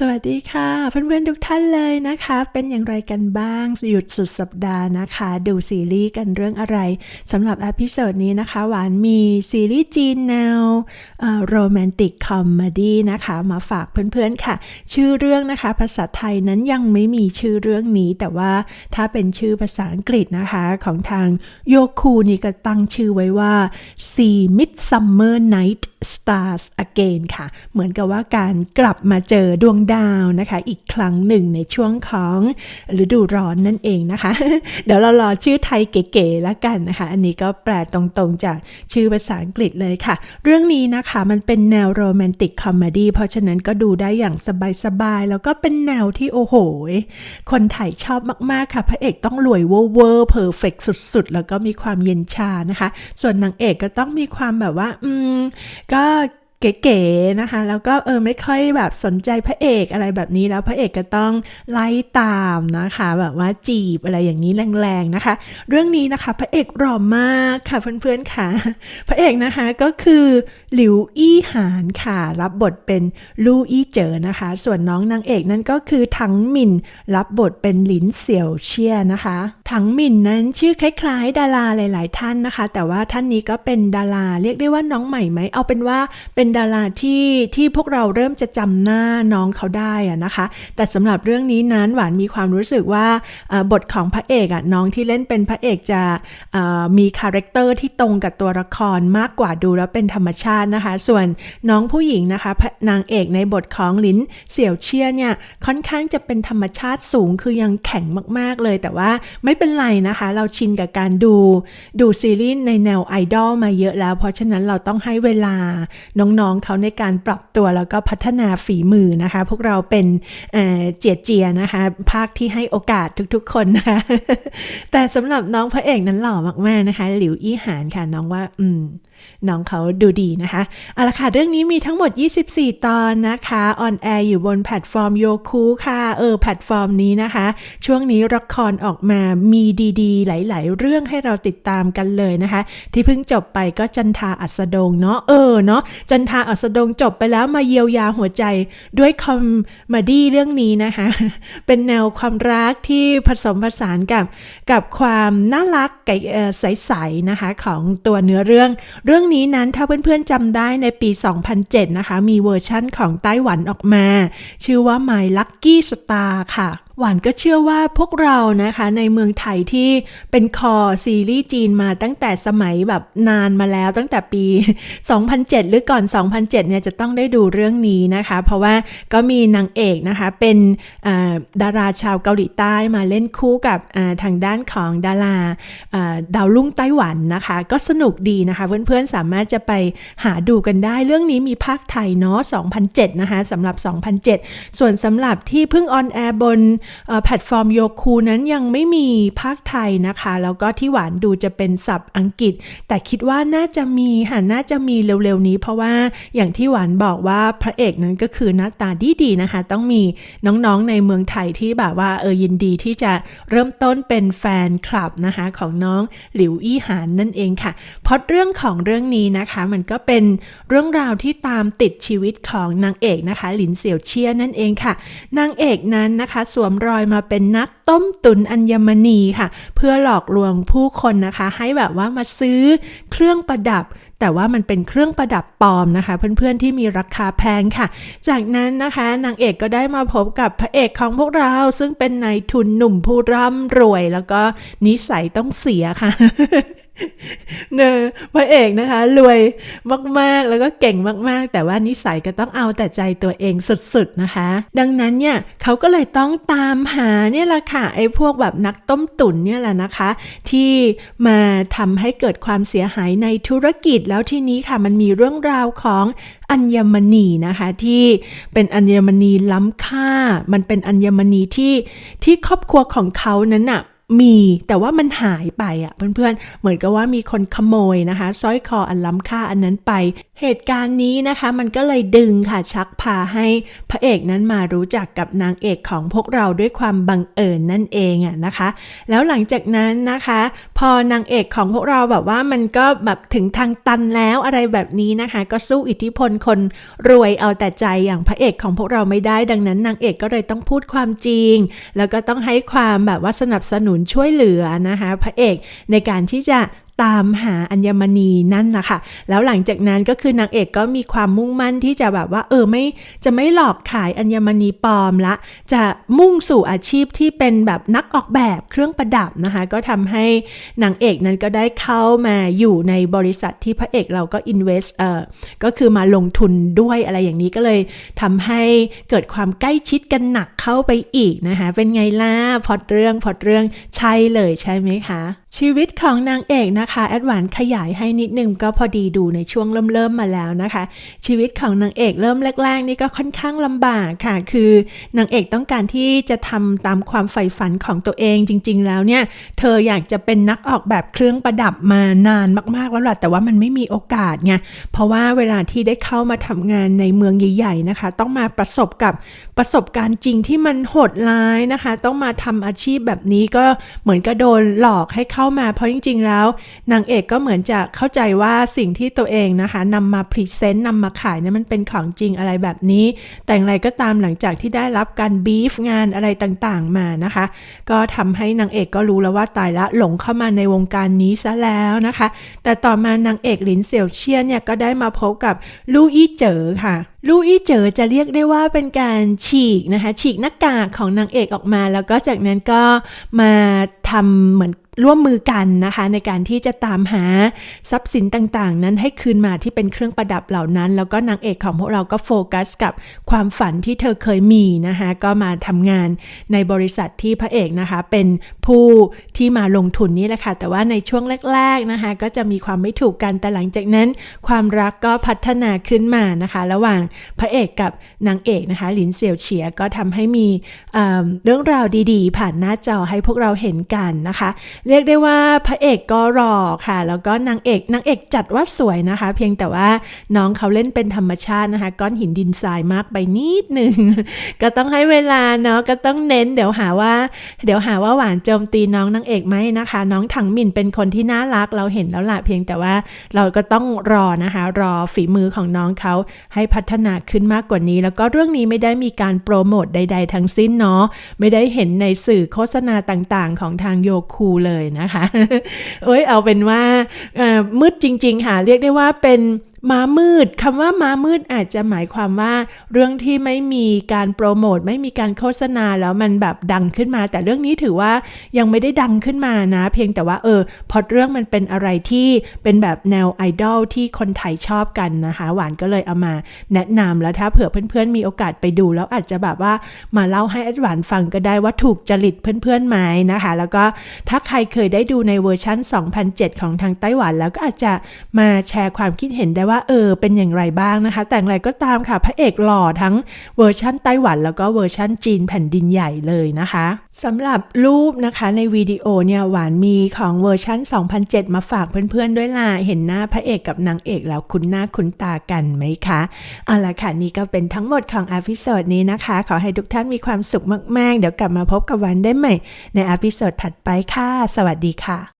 สวัสดีค่ะเพื่อนๆทุกท่านเลยนะคะ เป็นอย่างไรกันบ้างหยุดสุดสัปดาห์นะคะ ดูซีรีส์กันเรื่องอะไรสำหรับอพิโซดนี้นะคะ หวานมีซีรีส์จีนแนวโรแมนติกคอมเมดี้นะคะ มาฝากเพื่อนๆค่ะ ชื่อเรื่องนะคะ ภาษาไทยนั้นยังไม่มีชื่อเรื่องนี้ แต่ว่าถ้าเป็นชื่อภาษาอังกฤษนะคะของทางโยคูนี่ก็ตั้งชื่อไว้ว่า See Midsummer Night Stars Again ค่ะ เหมือนกับว่าการกลับมาเจอดวงดาวนะคะ อีกครั้งหนึ่งในช่วงของฤดูร้อนนั่นเองนะคะ เดี๋ยวเรารอชื่อไทยเก๋ๆแล้วกันนะคะ อันนี้ก็แปลตรงๆจากชื่อภาษาอังกฤษเลยค่ะ เรื่องนี้นะคะมันเป็นแนวโรแมนติกคอมเมดี้เพราะฉะนั้นก็ดูได้อย่างสบายๆ แล้วก็เป็นแนวที่โอ้โห คนไทยชอบมากๆค่ะ พระเอกต้องรวยเวอร์เวอร์เพอร์เฟกสุดๆ แล้วก็มีความเย็นชานะคะ ส่วนนางเอกก็ต้องมีความแบบว่า อืมก็ got เก๋ๆนะคะ แล้วก็เออไม่ค่อยแบบสนใจพระเอกอะไรแบบนี้แล้วพระเอกก็ต้องไล่ตามนะคะ แบบว่าจีบอะไรอย่างนี้แรงๆนะคะ เรื่องนี้นะคะ พระเอกหล่อมากค่ะเพื่อนๆค่ะ พระเอกนะคะก็คือหลิวอี้หานค่ะ รับบทเป็นลู่อี้เจ๋อนะคะ ส่วนน้องนางเอกนั่นก็คือถังหมินรับบทเป็นหลินเสี่ยวเชียนะคะถังหมินนั้นชื่อคล้ายๆ ดาราหลาย ๆ ท่านนะคะ แต่ว่าท่านนี้ก็เป็นดาราเรียกได้ว่าน้องใหม่ไหมเอาเป็นว่าเป็นดาราที่ที่พวกเราเริ่มจะจำหน้าน้องเขาได้อะนะคะ แต่สำหรับเรื่องนี้นั้นหวานมีความรู้สึกว่าบทของพระเอกอะน้องที่เล่นเป็นพระเอกจะมีคาแรคเตอร์ที่ตรงกับตัวละครมากกว่าดูแล้วเป็นธรรมชาตินะคะ ส่วนน้องผู้หญิงนะคะนางเอกในบทของลินเสี่ยวเชียเนี่ยค่อนข้างจะเป็นธรรมชาติสูงคือยังแข็งมากๆเลย แต่ว่าไม่เป็นไรนะคะ เราชินกับการดูดูซีรีส์ในแนวไอดอลมาเยอะแล้ว เพราะฉะนั้นเราต้องให้เวลาน้องๆเขาในการปรับตัวแล้วก็พัฒนาฝีมือนะคะ พวกเราเป็นเจียเจียนะคะ ภาคที่ให้โอกาสทุกๆคนนะคะ แต่สำหรับน้องพระเอกนั้นหล่อมากๆนะคะ หลิวอี้หานค่ะน้องว่า อืมน้องเขาดูดีนะคะเอาละค่ะ เรื่องนี้มีทั้งหมด 24 ตอนนะคะออนแอร์อยู่บนแพลตฟอร์มโยคูค่ะ เออ แพลตฟอร์มนี้นะคะ ช่วงนี้ละครออกมามีดีๆ หลาย ๆ เรื่องให้เราติดตามกันเลยนะคะ ที่เพิ่งจบไปก็จันทาอัสดงเนาะเออเนาะจันทาอัสดงจบไปแล้วมาเยียวยาหัวใจด้วยคอมมดี้เรื่องนี้นะคะ เป็นแนวความรักที่ผสมผสานกับกับความน่ารักใสๆนะคะของตัวเนื้อเรื่อง เรื่องนี้นั้นถ้าเพื่อนๆจำได้ในปี 2007 นะคะ มีเวอร์ชั่นของไต้หวันออกมา ชื่อว่า My Lucky Star ค่ะ หวานก็เชื่อว่าพวกเรานะคะในเมืองไทยที่เป็นคอซีรีส์จีนมาตั้งแต่สมัยแบบนานมาแล้วตั้งแต่ปี 2007 หรือก่อน 2007 เนี่ยจะต้องได้ดูเรื่องนี้นะคะ เพราะว่าก็มีนางเอกนะคะเป็นดาราชาวเกาหลีใต้มาเล่นคู่กับทางด้านของดาราดาวลุ่งไต้หวันนะคะ ก็สนุกดีนะคะ เพื่อนๆสามารถจะไปหาดูกันได้เรื่องนี้มีภาคไทยเนาะ2007 นะคะสำหรับ 2007 ส่วนสำหรับที่เพิ่งออนแอร์บนแพลตฟอร์มโยคูนั้นยังไม่มีภาคไทยนะคะ แล้วก็ที่หวานดูจะเป็นศัพท์อังกฤษ แต่คิดว่าน่าจะมีค่ะน่าจะมีเร็วๆนี้ เพราะว่าอย่างที่หวานบอกว่าพระเอกนั้นก็คือหน้าตาดีๆนะคะ ต้องมีน้องๆในเมืองไทยที่แบบว่าเออยินดีที่จะเริ่มต้นเป็นแฟนคลับนะคะของน้องหลิวอี้หานนั่นเองค่ะเพราะเรื่องของเรื่องนี้นะคะ มันก็เป็นเรื่องราวที่ตามติดชีวิตของนางเอกนะคะ หลินเสี่ยวเชียนั่นเองค่ะ นางเอกนั้นนะคะ สวมรอยมาเป็นนักต้มตุนอัญมณีค่ะ เพื่อหลอกลวงผู้คนนะคะ ให้แบบว่ามาซื้อเครื่องประดับ แต่ว่ามันเป็นเครื่องประดับปลอมนะคะ เพื่อนๆที่มีราคาแพงค่ะ จากนั้นนะคะนางเอกก็ได้มาพบกับพระเอกของพวกเรา ซึ่งเป็นนายทุนหนุ่มผู้ร่ำรวย แล้วก็นิสัยต้องเสียค่ะ เนอพระเอกนะคะ รวยมากๆ แล้วก็เก่งมากๆ แต่ว่านิสัยก็ต้องเอาแต่ใจตัวเองสุดๆนะคะ ดังนั้นเนี่ยเขาก็เลยต้องตามหาเนี่ยแหละค่ะไอ้พวกแบบนักต้มตุ๋นเนี่ยแหละนะคะ ที่มาทำให้เกิดความเสียหายในธุรกิจแล้วทีนี้ค่ะมันมีเรื่องราวของอัญมณีนะคะที่เป็นอัญมณีล้ำค่า มันเป็นอัญมณีที่ที่ครอบครัวของเขานั้นน่ะ มีแต่ว่ามันหายไปอะเพื่อนๆ เหมือนกับว่ามีคนขโมยนะคะสร้อยคออันล้ำค่าอันนั้นไป เหตุการณ์นี้นะคะมันก็เลยดึงค่ะชักพาให้พระเอกนั้นมารู้จักกับนางเอกของพวกเราด้วยความบังเอิญนั่นเองอะนะคะ แล้วหลังจากนั้นนะคะ พอนางเอกของพวกเราแบบว่ามันก็แบบถึงทางตันแล้วอะไรแบบนี้นะคะ ก็สู้อิทธิพลคนรวยเอาแต่ใจอย่างพระเอกของพวกเราไม่ได้ดังนั้นนางเอกก็เลยต้องพูดความจริง แล้วก็ต้องให้ความแบบว่าสนับสนุนช่วยเหลือนะคะพระเอกในการที่จะตามหาอัญมณีนั่นแหละค่ะ แล้วหลังจากนั้นก็คือนางเอกก็มีความมุ่งมั่นที่จะแบบว่า เออไม่จะไม่หลอกขายอัญมณีปลอมละ จะมุ่งสู่อาชีพที่เป็นแบบนักออกแบบเครื่องประดับนะคะ ก็ทำให้นางเอกนั้นก็ได้เข้ามาอยู่ในบริษัทที่พระเอกเราก็ invest เออก็คือมาลงทุนด้วยอะไรอย่างนี้ก็เลยทำให้เกิดความใกล้ชิดกันหนัก เข้าไปอีกนะคะ เป็นไงล่ะพอดเรื่องพอดเรื่องใช่เลยใช่ไหมคะ ชีวิตของนางเอกนะคะแอดวานขยายให้นิดนึงก็พอดีดูในช่วงเริ่มเริ่มมาแล้วนะคะ ชีวิตของนางเอกเริ่มแรกๆ นี่ก็ค่อนข้างลำบากค่ะ คือนางเอกต้องการที่จะทำตามความใฝ่ฝันของตัวเองจริง ๆ แล้วเนี่ย เธออยากจะเป็นนักออกแบบเครื่องประดับมานานมากๆแล้วล่ะแต่ว่ามันไม่มีโอกาสไงเพราะว่าเวลาที่ได้เข้ามาทำงานในเมืองใหญ่ ๆ นะคะ ต้องมาประสบกับประสบการณ์จริงที่มันโหดร้ายนะคะ ต้องมาทำอาชีพแบบนี้ก็เหมือนกับโดนหลอกให้เข้ามา เพราะจริง ๆ แล้ว นางเอกก็เหมือนจะเข้าใจว่าสิ่งที่ตัวเองนะคะนำมาพรีเซนต์นำมาขายเนี่ยมันเป็นของจริงอะไรแบบนี้ แต่อย่างไรก็ตามหลังจากที่ได้รับการบีฟงานอะไรต่างๆมานะคะ ก็ทำให้นางเอกก็รู้แล้วว่าตายละหลงเข้ามาในวงการนี้ซะแล้วนะคะ แต่ต่อมานางเอกหลินเสี่ยวเชียนเนี่ยก็ได้มาพบกับลู่อี้เจ๋อค่ะลู่อี้เจ๋อจะเรียกได้ว่าเป็นการฉีกนะคะ ฉีกหน้ากากของนางเอกออกมา แล้วก็จากนั้นก็มาทำเหมือน ร่วมมือกันนะคะ ในการที่จะตามหาทรัพย์สินต่างๆ นั้นให้คืนมาที่เป็นเครื่องประดับเหล่านั้น แล้วก็นางเอกของพวกเราก็โฟกัสกับความฝันที่เธอเคยมีนะคะก็มาทำงานในบริษัทที่พระเอกนะคะ เป็นผู้ที่มาลงทุนนี่แหละค่ะ แต่ว่าในช่วงแรก ๆนะคะ ก็จะมีความไม่ถูกกันแต่หลังจากนั้น ความรักก็พัฒนาขึ้นมานะคะ ระหว่างพระเอกกับนางเอกนะคะ หลินเสี่ยวเฉียก็ทำให้มีเเรื่องราวดีๆ ผ่านหน้าจอให้พวกเราเห็นกันนะคะเรียกได้ว่าพระเอกก็รอค่ะ แล้วก็นางเอกนางเอกจัดว่าสวยนะคะ เพียงแต่ว่าน้องเขาเล่นเป็นธรรมชาตินะคะ ก้อนหินดินทรายมากไปนิดหนึ่ง ก็ต้องให้เวลาเนาะก็ต้องเน้นเดี๋ยวหาว่า เดี๋ยวหาว่าหวานโจมตีน้องนางเอกไหมนะคะ น้องถังหมินเป็นคนที่น่ารักเราเห็นแล้วละเพียงแต่ว่าเราก็ต้องรอนะคะ รอฝีมือของน้องเขาให้พัฒนาขึ้นมากกว่านี้ แล้วก็เรื่องนี้ไม่ได้มีการโปรโมทใด ๆ ทั้งสิ้นเนาะไม่ได้เห็นในสื่อโฆษณาต่างๆ ของทางโยคูเลยนะคะ เอ้ยเอาเป็นว่ามืดจริง ๆ ค่ะ เรียกได้ว่าเป็น ม้ามืดคำว่าม้ามืดอาจจะหมายความว่า เรื่องที่ไม่มีการโปรโมท ไม่มีการโฆษณาแล้วมันแบบดังขึ้นมา แต่เรื่องนี้ถือว่ายังไม่ได้ดังขึ้นมานะ เพียงแต่ว่าเออพอดเรื่องมันเป็นอะไรที่เป็นแบบแนวไอดอลที่คนไทยชอบกันนะคะ หวานก็เลยเอามาแนะนำแล้วถ้าเผื่อเพื่อนๆ มีโอกาสไปดู แล้วอาจจะแบบว่ามาเล่าให้อดหวานฟังก็ได้ว่าถูกจริตเพื่อนๆไหมนะคะ แล้วก็ถ้าใครเคยได้ดูในเวอร์ชัน2007 ของทางไต้หวัน แล้วก็อาจจะมาแชร์ความคิดเห็นได้ว่าเออเป็นอย่างไรบ้างนะคะ แต่อย่างไรก็ตามค่ะพระเอกหล่อทั้งเวอร์ชั่นไต้หวัน แล้วก็เวอร์ชั่นจีนแผ่นดินใหญ่เลยนะคะสำหรับรูปนะคะในวิดีโอเนี่ยหวานมีของเวอร์ชั่น 2007 มาฝากเพื่อนๆด้วยล่ะเห็นหน้าพระเอกกับนางเอกแล้วคุ้นหน้าคุ้นตากันไหมคะเอาละค่ะนี่ก็เป็นทั้งหมดของอพิโซดนี้นะคะ ขอให้ทุกท่านมีความสุขมาก ๆ เดี๋ยวกลับมาพบกับหวันได้ใหม่ ในอพิโซดถัดไปค่ะ สวัสดีค่ะ